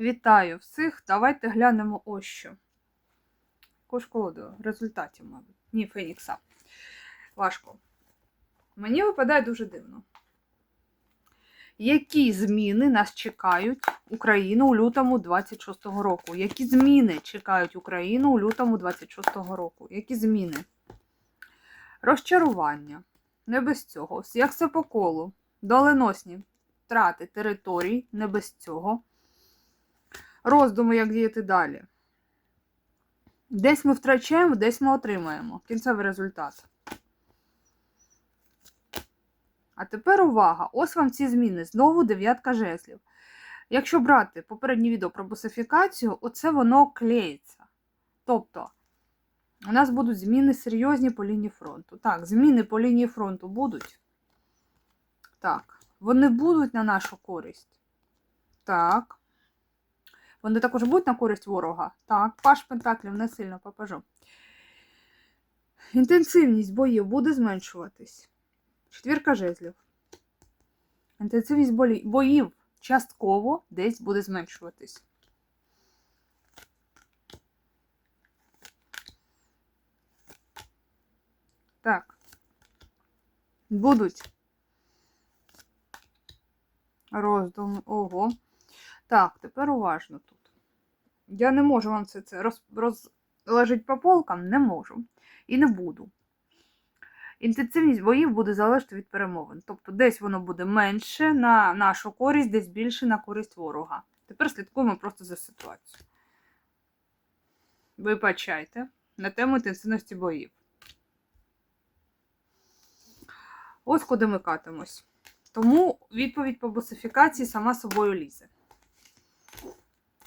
Вітаю всіх. Давайте глянемо ось що. Яку ж? Результатів, мабуть. Ні, Фенікса. Важко. Мені випадає дуже дивно. Які зміни нас чекають Україну у лютому 26-го року? Які зміни чекають Україну у лютому 26-го року? Які зміни? Розчарування. Не без цього. Як все по колу. Доленосні втрати територій, не без цього. Роздуми, як діяти далі. Десь ми втрачаємо, десь ми отримаємо. Кінцевий результат. А тепер увага! Ось вам ці зміни. Знову дев'ятка жезлів. Якщо брати попереднє відео про бусифікацію, оце воно клеїться. Тобто, у нас будуть зміни серйозні по лінії фронту. Так, зміни по лінії фронту будуть. Так, вони будуть на нашу користь. Так. Вони також будуть на користь ворога. Так, паш пентаклів не сильно попажу. Інтенсивність боїв буде зменшуватись. Четвірка жезлів. Інтенсивність боїв частково десь буде зменшуватись. Так. Будуть роздуми. Ого. Так, тепер уважно тут. Я не можу вам все це роз, розложити по полкам, не можу. І не буду. Інтенсивність боїв буде залежати від перемовин. Тобто десь воно буде менше на нашу користь, десь більше на користь ворога. Тепер слідкуємо просто за ситуацією. Вибачайте на тему інтенсивності боїв. Ось куди ми катимось. Тому відповідь по бусифікації сама собою лізе.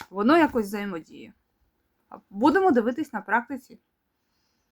Воно якось взаємодіє. Будемо дивитись на практиці.